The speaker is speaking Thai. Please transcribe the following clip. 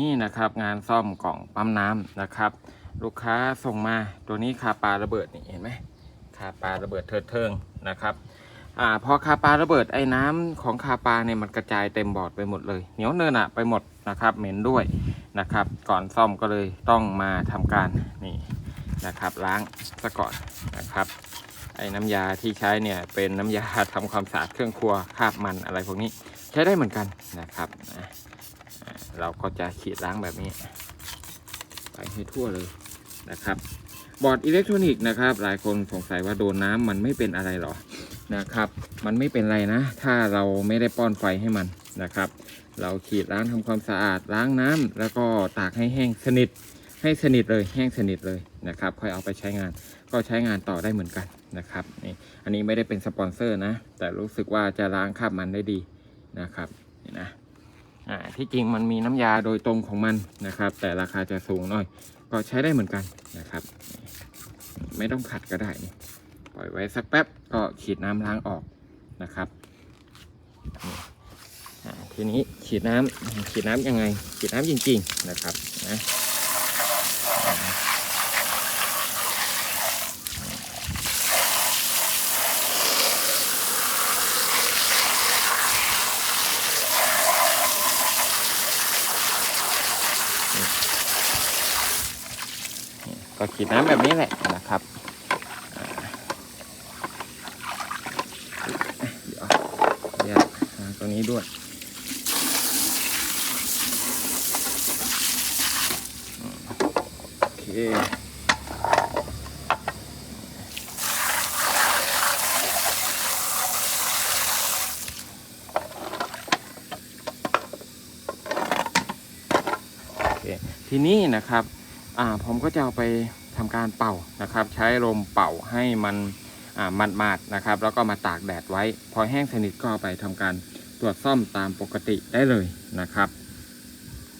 นี่นะครับงานซ่อมกล่องปั๊มน้ำนะครับ ลูกค้าส่งมาตัวนี้คาปลาระเบิดนี่เห็นไหมคาปลาระเบิดเถิดเทิงนะครับอ่าพอคาปลาระเบิดไอ้น้ำของคาปลาเนี่ยมันกระจายเต็มบอร์ดไปหมดเลยเหนียวเนินอะไปหมดนะครับเหม็นด้วยนะครับ ก่อนซ่อมก็เลยต้องมาทำการนี่นะครับล้างซะก่อนนะครับ ไอ้น้ำยาที่ใช้เนี่ยเป็นน้ำยาทำความสะอาดเครื่องครัวคาบมันอะไรพวกนี้ใช้ได้เหมือนกันนะครับนะ เราก็จะขีดล้างแบบนี้ ไปให้ทั่วเลยนะครับ บอร์ดอิเล็กทรอนิกส์นะครับ หลายคนสงสัยว่าโดนน้ำมันไม่เป็นอะไรหรอนะครับ มันไม่เป็นไรนะ ถ้าเราไม่ได้ป้อนไฟให้มันนะครับ เราขีดล้างทำความสะอาดล้างน้ำแล้วก็ตากให้แห้งสนิทให้สนิทเลยแห้งสนิทเลยนะครับ ค่อยเอาไปใช้งาน ก็ใช้งานต่อได้เหมือนกันนะครับนี่อันนี้ไม่ได้เป็นสปอนเซอร์นะ แต่รู้สึกว่าจะล้างคราบมันได้ดีนะครับนี่นะ อ่าที่จริงมันมีน้ำยาโดยตรงของมันนะครับ แต่ราคาจะสูงหน่อย ก็ใช้ได้เหมือนกันนะครับ ไม่ต้องขัดก็ได้นี่ปล่อยไว้สักแป๊บก็ฉีดน้ำล้างออกนะครับทีนี้ฉีดน้ำฉีดน้ำยังไง ฉีดน้ำจริง ๆนะครับนะ ก็ขีดน้ำแบบนี้แหละนะครับเดี๋ยวเดี๋ยวตรงนี้ด้วยโอเคโอเคทีนี้นะครับ ผมก็จะเอาไปทำการเป่านะครับ ใช้ลมเป่าให้มันอ่ามัดมาดๆนะครับ แล้วก็มาตากแดดไว้ พอแห้งสนิทก็เอาไปทำการตรวจซ่อมตามปกติได้เลยนะครับ